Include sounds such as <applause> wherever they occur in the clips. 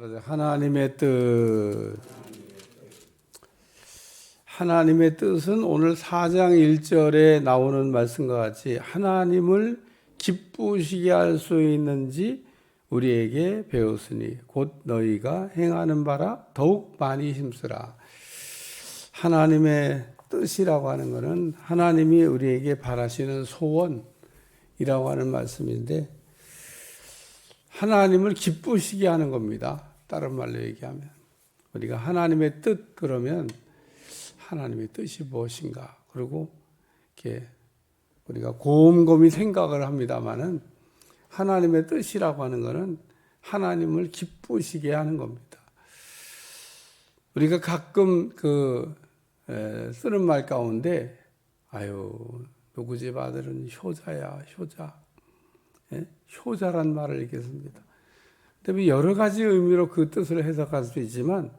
하나님의 뜻. 하나님의 뜻은 오늘 4장 1절에 나오는 말씀과 같이 하나님을 기쁘시게 할 수 있는지 우리에게 배웠으니 곧 너희가 행하는 바라 더욱 많이 힘쓰라. 하나님의 뜻이라고 하는 것은 하나님이 우리에게 바라시는 소원이라고 하는 말씀인데 하나님을 기쁘시게 하는 겁니다. 다른 말로 얘기하면 우리가 하나님의 뜻 그러면 하나님의 뜻이 무엇인가 그리고 이렇게 우리가 곰곰이 생각을 합니다만은 하나님의 뜻이라고 하는 것은 하나님을 기쁘시게 하는 겁니다. 우리가 가끔 그 에, 쓰는 말 가운데 아유 누구 집 아들은 효자야 효자 예? 효자란 말을 이렇게 씁니다. 근데 여러 가지 의미로 그 뜻을 해석할 수 있지만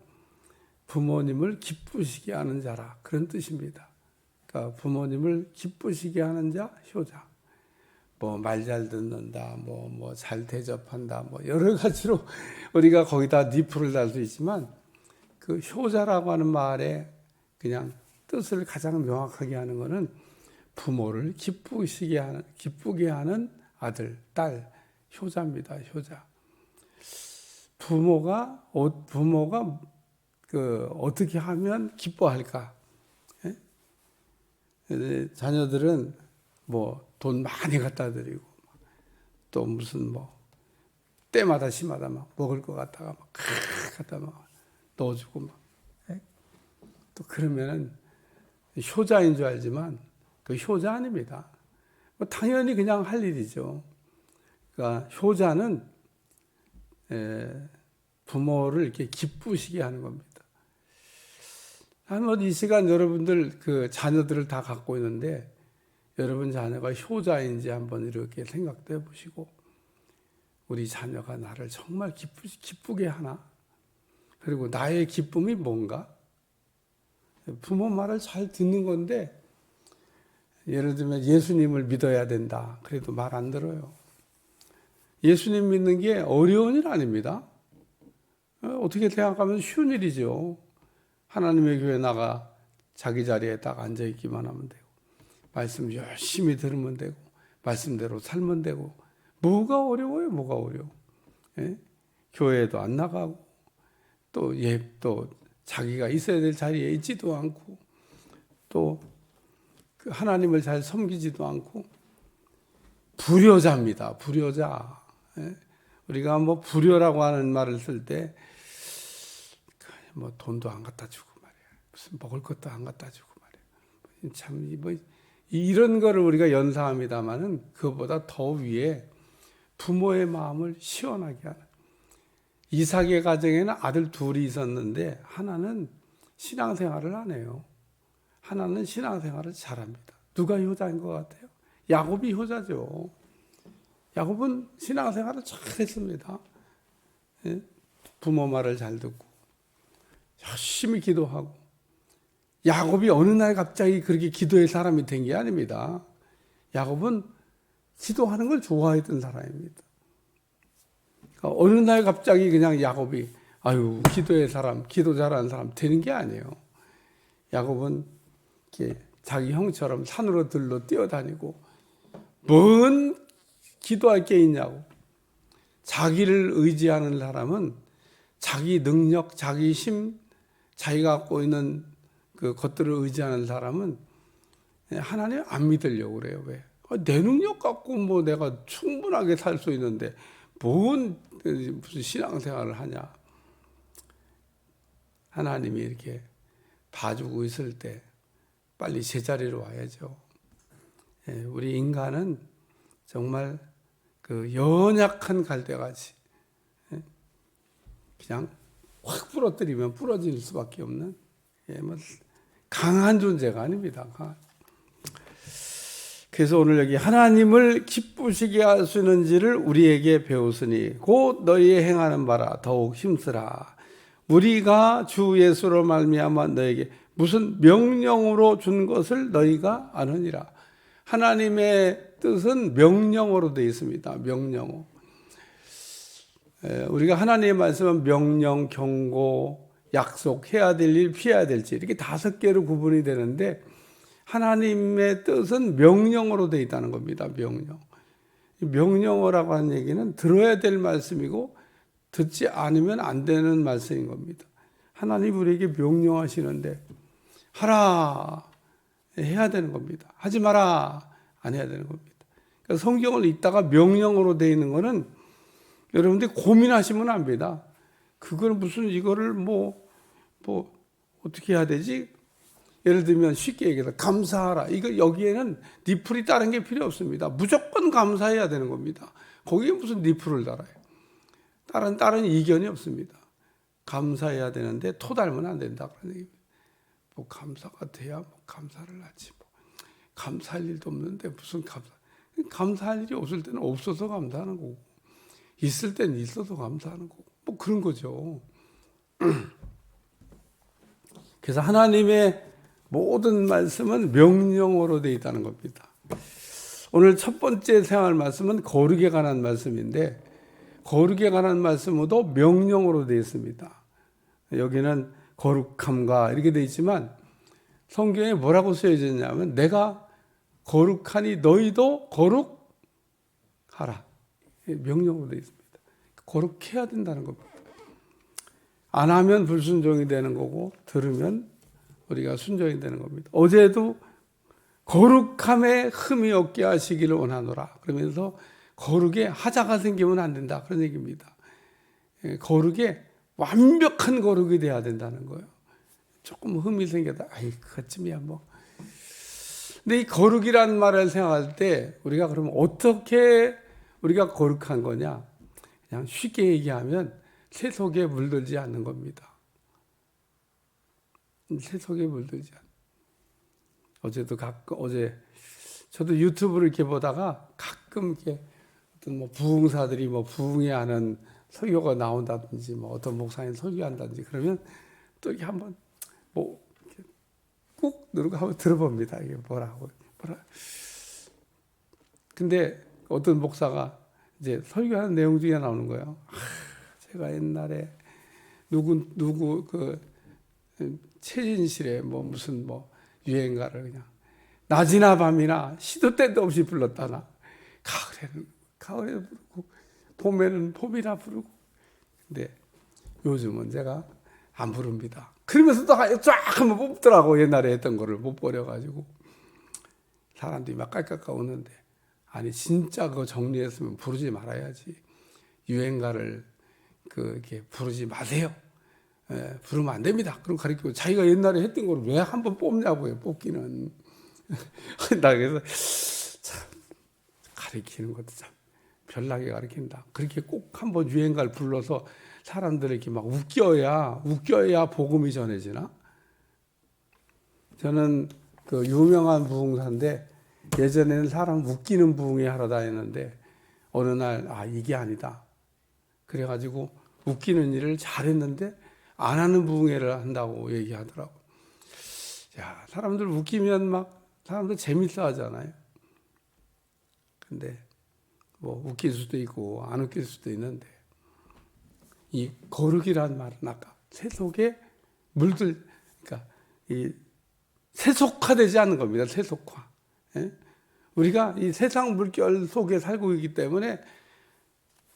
부모님을 기쁘시게 하는 자라 그런 뜻입니다. 그러니까 부모님을 기쁘시게 하는 자 효자. 뭐 말 잘 듣는다, 뭐 뭐 잘 대접한다, 뭐 여러 가지로 <laughs> 우리가 거기다 니프를 달 수 있지만 그 효자라고 하는 말에 그냥 뜻을 가장 명확하게 하는 것은 부모를 기쁘시게 하는 기쁘게 하는 아들, 딸, 효자입니다. 효자. 부모가 어, 부모가 그 어떻게 하면 기뻐할까? 예? 자녀들은 뭐 돈 많이 갖다 드리고 또 무슨 뭐 때마다 시마다 막 먹을 것 같다가 막 갖다 막 넣어주고 막 예? 또 그러면은 효자인 줄 알지만 그 효자 아닙니다. 뭐 당연히 그냥 할 일이죠. 그러니까 효자는 부모를 이렇게 기쁘시게 하는 겁니다. 한번 이 시간 여러분들 그 자녀들을 다 갖고 있는데 여러분 자녀가 효자인지 한번 이렇게 생각도 해보시고 우리 자녀가 나를 정말 기쁘, 기쁘게 하나? 그리고 나의 기쁨이 뭔가? 부모 말을 잘 듣는 건데 예를 들면 예수님을 믿어야 된다. 그래도 말 안 들어요. 예수님 믿는 게 어려운 일 아닙니다. 어, 어떻게 생각하면 쉬운 일이죠. 하나님의 교회 나가 자기 자리에 딱 앉아 있기만 하면 되고, 말씀 열심히 들으면 되고, 말씀대로 살면 되고, 뭐가 어려워요? 뭐가 어려워? 예? 교회에도 안 나가고, 또 예, 또 자기가 있어야 될 자리에 있지도 않고, 또그 하나님을 잘 섬기지도 않고 불효자입니다. 불효자. 예? 우리가 뭐 불효라고 하는 말을 쓸 때 뭐 돈도 안 갖다 주고 말이야. 무슨 먹을 것도 안 갖다 주고 말이야. 참뭐 이런 거를 우리가 연상합니다만은 그보다 더 위에 부모의 마음을 시원하게 하는 이삭의 가정에는 아들 둘이 있었는데 하나는 신앙생활을 안 해요. 하나는 신앙생활을 잘합니다. 누가 효자인 것 같아요? 야곱이 효자죠. 야곱은 신앙생활을 잘했습니다. 예? 부모 말을 잘 듣고 열심히 기도하고 야곱이 어느 날 갑자기 그렇게 기도의 사람이 된 게 아닙니다. 야곱은 기도하는 걸 좋아했던 사람입니다. 그러니까 어느 날 갑자기 그냥 야곱이 아유 기도의 사람, 기도 잘하는 사람 되는 게 아니에요. 야곱은 자기 형처럼 산으로 들러 뛰어다니고 뭔 기도할 게 있냐고. 자기를 의지하는 사람은 자기 능력, 자기 힘, 자기가 갖고 있는 그 것들을 의지하는 사람은 하나님 안 믿으려고 그래요. 왜? 아, 내 능력 갖고 뭐 내가 충분하게 살 수 있는데 뭔 무슨 신앙생활을 하냐. 하나님이 이렇게 봐주고 있을 때 빨리 제자리로 와야죠. 예, 우리 인간은 정말 그 연약한 갈대같이 예, 그냥 확 부러뜨리면 부러질 수밖에 없는 예, 뭐 강한 존재가 아닙니다. 그래서 오늘 여기 하나님을 기쁘시게 할 수 있는지를 우리에게 배웠으니 곧 너희의 행하는 바라 더욱 힘쓰라. 우리가 주 예수로 말미암아 너에게 무슨 명령으로 준 것을 너희가 아느니라. 하나님의 뜻은 명령으로 되어 있습니다. 명령어. 에, 우리가 하나님의 말씀은 명령, 경고, 약속, 해야 될 일, 피해야 될지 이렇게 다섯 개로 구분이 되는데 하나님의 뜻은 명령으로 되어 있다는 겁니다. 명령. 이 명령어라고 하는 얘기는 들어야 될 말씀이고 듣지 않으면 안 되는 말씀인 겁니다. 하나님 우리에게 명령하시는데 하라 해야 되는 겁니다. 하지 마라 안 해야 되는 겁니다. 그러니까 성경을 읽다가 명령으로 되어 있는 거는 여러분들이 고민하시면 안 됩니다. 그걸 무슨 이거를 뭐, 뭐, 어떻게 해야 되지? 예를 들면 쉽게 얘기해서 감사하라. 이거 여기에는 니플이 다른 게 필요 없습니다. 무조건 감사해야 되는 겁니다. 거기에 무슨 니플을 달아요. 다른, 다른 이견이 없습니다. 감사해야 되는데 토 닮으면 안 된다. 그런 얘기입니다. 뭐 감사가 돼야 뭐 감사를 하지. 뭐. 감사할 일도 없는데 무슨 감사. 감사할 일이 없을 때는 없어서 감사하는 거고. 있을 때는 있어서 감사하는 거고. 뭐 그런 거죠. <clears throat> 그래서 하나님의 모든 말씀은 명령어로 되어 있다는 겁니다. 오늘 첫 번째 생활 말씀은 거룩에 관한 말씀인데 거룩에 관한 말씀도 명령어로 되어 있습니다. 여기는 거룩함과 이렇게 되어 있지만 성경에 뭐라고 쓰여져 있냐면 내가 거룩하니 너희도 거룩하라. 명령으로 되어 있습니다. 거룩해야 된다는 겁니다. 안 하면 불순종이 되는 거고 들으면 우리가 순종이 되는 겁니다. 어제도 거룩함에 흠이 없게 하시기를 원하노라. 그러면서 거룩에 하자가 생기면 안 된다. 그런 얘기입니다. 예, 거룩에 완벽한 거룩이 돼야 된다는 거예요. 조금 흠이 생겨다. 아이, 그쯤이야 뭐. 근데 이 거룩이라는 말을 생각할 때 우리가 그러면 어떻게 우리가 거룩한 거냐? 그냥 쉽게 얘기하면 세속에 물들지 않는 겁니다. 세속에 물들지 않는. 어제도 가끔 어제 저도 유튜브를 이렇게 보다가 가끔 이렇게 어떤 뭐 부흥사들이 뭐 부흥회하는 설교가 나온다든지 뭐 어떤 목사님 설교한다든지 그러면 또 이렇게 한번 뭐 꾹 누르고 한번 들어봅니다. 이게 뭐라고 뭐라. 근데 어떤 목사가 이제 설교하는 내용 중에 나오는 거예요. 아, 제가 옛날에 누구 누구 그 최진실의 뭐 무슨 뭐 유행가를 그냥 낮이나 밤이나 시도 때도 없이 불렀다나 가을에는 가을에 부르고 봄에는 봄이나 부르고 근데 요즘은 제가 안 부릅니다. 그러면서 또쫙 한번 뽑더라고 옛날에 했던 거를 못 버려가지고 사람들이 막 깔깔깔 오는데 아니 진짜 그거 정리했으면 부르지 말아야지 유행가를 그 이렇게 부르지 마세요. 예, 부르면 안 됩니다. 그럼 가르치고 자기가 옛날에 했던 걸 왜 한번 뽑냐고요. 뽑기는 <laughs> 나 그래서 참 가르치는 것도 참 별나게 가르친다. 그렇게 꼭 한번 유행가를 불러서 사람들에게 막 웃겨야 웃겨야 복음이 전해지나? 저는 그 유명한 부흥사인데 예전에는 사람 웃기는 부흥회 하러 다녔는데 어느 날 아 이게 아니다. 그래가지고 웃기는 일을 잘했는데 안 하는 부흥회를 한다고 얘기하더라고. 야 사람들 웃기면 막 사람들 재밌어 하잖아요. 근데 뭐 웃길 수도 있고 안 웃길 수도 있는데 이 거룩이란 말은 아까 세속에 물들 그러니까 이 세속화되지 않는 겁니다. 세속화. 예? 우리가 이 세상 물결 속에 살고 있기 때문에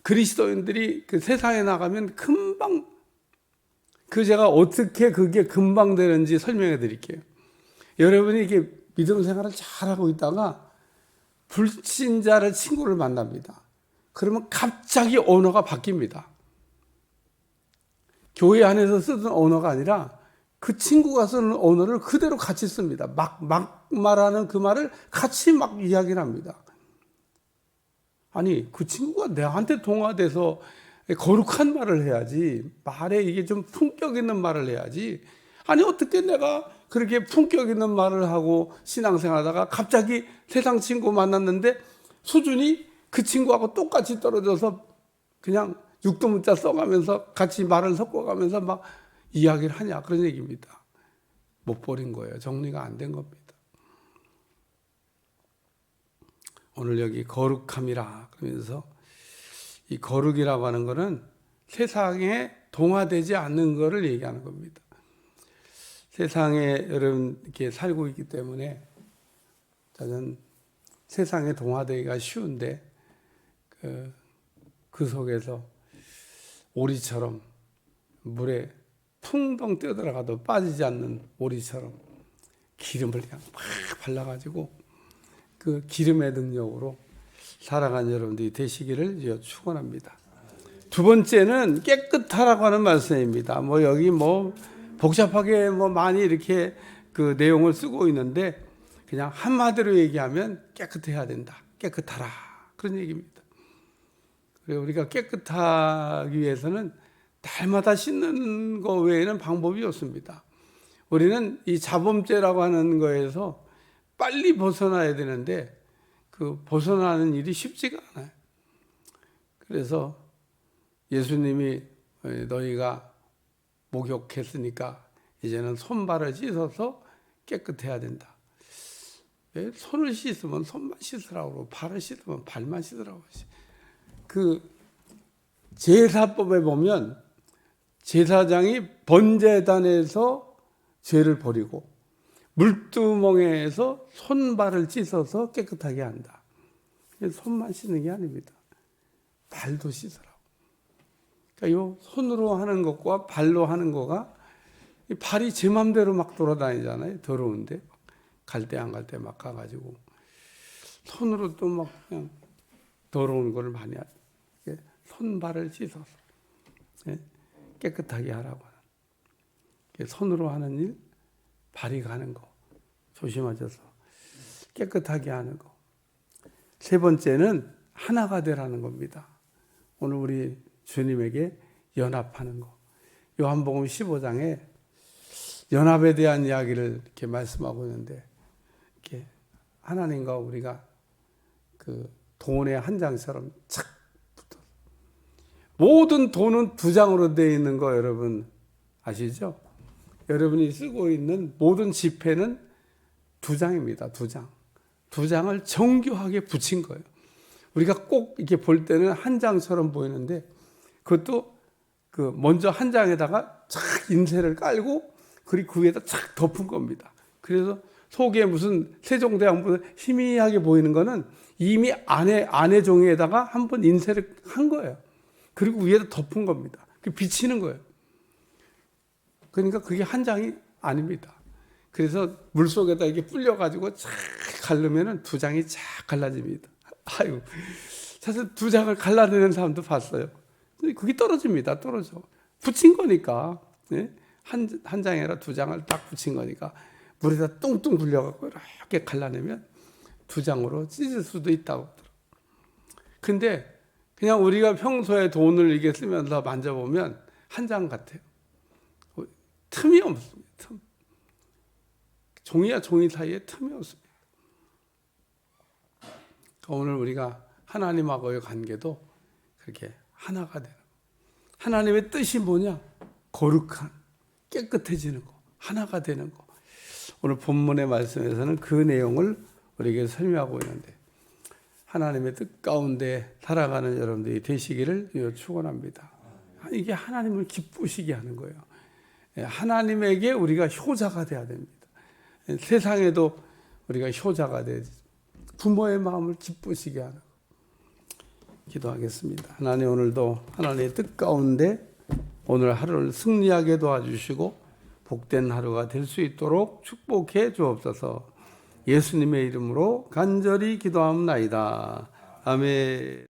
그리스도인들이 그 세상에 나가면 금방 그 제가 어떻게 그게 금방 되는지 설명해 드릴게요. 여러분이 이게 믿음 생활을 잘하고 있다가 불신자를 친구를 만납니다. 그러면 갑자기 언어가 바뀝니다. 교회 안에서 쓰던 언어가 아니라 그 친구가 쓰는 언어를 그대로 같이 씁니다. 막, 막 말하는 그 말을 같이 막 이야기를 합니다. 아니, 그 친구가 내한테 통화돼서 거룩한 말을 해야지. 말에 이게 좀 품격 있는 말을 해야지. 아니, 어떻게 내가 그렇게 품격 있는 말을 하고 신앙생활 하다가 갑자기 세상 친구 만났는데 수준이 그 친구하고 똑같이 떨어져서 그냥 육두문자 써가면서 같이 말을 섞어가면서 막 이야기를 하냐 그런 얘기입니다. 못 버린 거예요. 정리가 안 된 겁니다. 오늘 여기 거룩함이라 그러면서 이 거룩이라고 하는 거는 세상에 동화되지 않는 것을 얘기하는 겁니다. 세상에 여러분 이렇게 살고 있기 때문에 저는 세상에 동화되기가 쉬운데 그, 그 속에서 오리처럼 물에 풍덩 뛰어들어가도 빠지지 않는 오리처럼 기름을 그냥 막 발라가지고 그 기름의 능력으로 살아가는 여러분들이 되시기를 축원합니다. 두 번째는 깨끗하라고 하는 말씀입니다. 뭐 여기 뭐 복잡하게 뭐 많이 이렇게 그 내용을 쓰고 있는데 그냥 한마디로 얘기하면 깨끗해야 된다. 깨끗하라. 그런 얘기입니다. 그리고 우리가 깨끗하기 위해서는 날마다 씻는 거 외에는 방법이 없습니다. 우리는 이 자범죄라고 하는 거에서 빨리 벗어나야 되는데 그 벗어나는 일이 쉽지가 않아요. 그래서 예수님이 너희가 목욕했으니까 이제는 손발을 씻어서 깨끗해야 된다. 왜 손을 씻으면 손만 씻으라고 발을 씻으면 발만 씻으라고 그 제사법에 보면 제사장이 번제단에서 죄를 버리고 물두멍에서 손발을 씻어서 깨끗하게 한다. 손만 씻는 게 아닙니다. 발도 씻으라고. 그러니까 요 손으로 하는 것과 발로 하는 거가 발이 제 맘대로 막 돌아다니잖아요. 더러운데 갈 때 안 갈 때 막 가가지고 손으로 또 막 그냥 더러운 걸 많이 하죠. 손발을 씻어서 예, 깨끗하게 하라고 하는 손으로 하는 일, 발이 가는 거 조심하셔서 깨끗하게 하는 거. 세 번째는 하나가 되라는 겁니다. 오늘 우리 주님에게 연합하는 거. 요한복음 15장에 연합에 대한 이야기를 이렇게 말씀하고 있는데 이렇게 하나님과 우리가 그 돈의 한 장처럼 착 붙어. 모든 돈은 두 장으로 되어 있는 거 여러분 아시죠? 여러분이 쓰고 있는 모든 지폐는 두 장입니다. 두 장. 두 장을 정교하게 붙인 거예요. 우리가 꼭 이렇게 볼 때는 한 장처럼 보이는데 그것도 그 먼저 한 장에다가 착 인쇄를 깔고 그리고 그 위에다 착 덮은 겁니다. 그래서 속에 무슨 세종대왕 희미하게 보이는 거는 이미 안에 안에 종이에다가 한 번 인쇄를 한 거예요. 그리고 위에다 덮은 겁니다. 그 비치는 거예요. 그러니까 그게 한 장이 아닙니다. 그래서 물 속에다 이게 불려 가지고 쫙 갈르면은 두 장이 쫙 갈라집니다. 아유, 사실 두 장을 갈라내는 사람도 봤어요. 그게 떨어집니다. 떨어져. 붙인 거니까. 예? 한, 한 장이 아니라 두 장을 딱 붙인 거니까 물에다 뚱뚱 불려갖고 이렇게 갈라내면 두 장으로 찢을 수도 있다고. 근데 그냥 우리가 평소에 돈을 이게 쓰면서 만져보면 한 장 같아요. 틈이 없습니다. 틈. 종이와 종이 사이에 틈이 없습니다. 오늘 우리가 하나님하고의 관계도 그렇게 하나가 되는 하나님의 뜻이 뭐냐? 거룩한, 깨끗해지는 거, 하나가 되는 거. 오늘 본문의 말씀에서는 그 내용을 우리에게 설명하고 있는데 하나님의 뜻 가운데 살아가는 여러분들이 되시기를 축원합니다. 이게 하나님을 기쁘시게 하는 거예요. 예, 하나님에게 우리가 효자가 돼야 됩니다. 예, 세상에도 우리가 효자가 되지. 부모의 마음을 기쁘시게 하는 기도하겠습니다. 하나님 오늘도 하나님의 뜻 가운데 오늘 하루를 승리하게 도와주시고 복된 하루가 될 수 있도록 축복해 주옵소서. 예수님의 이름으로 간절히 기도합니다. 아멘.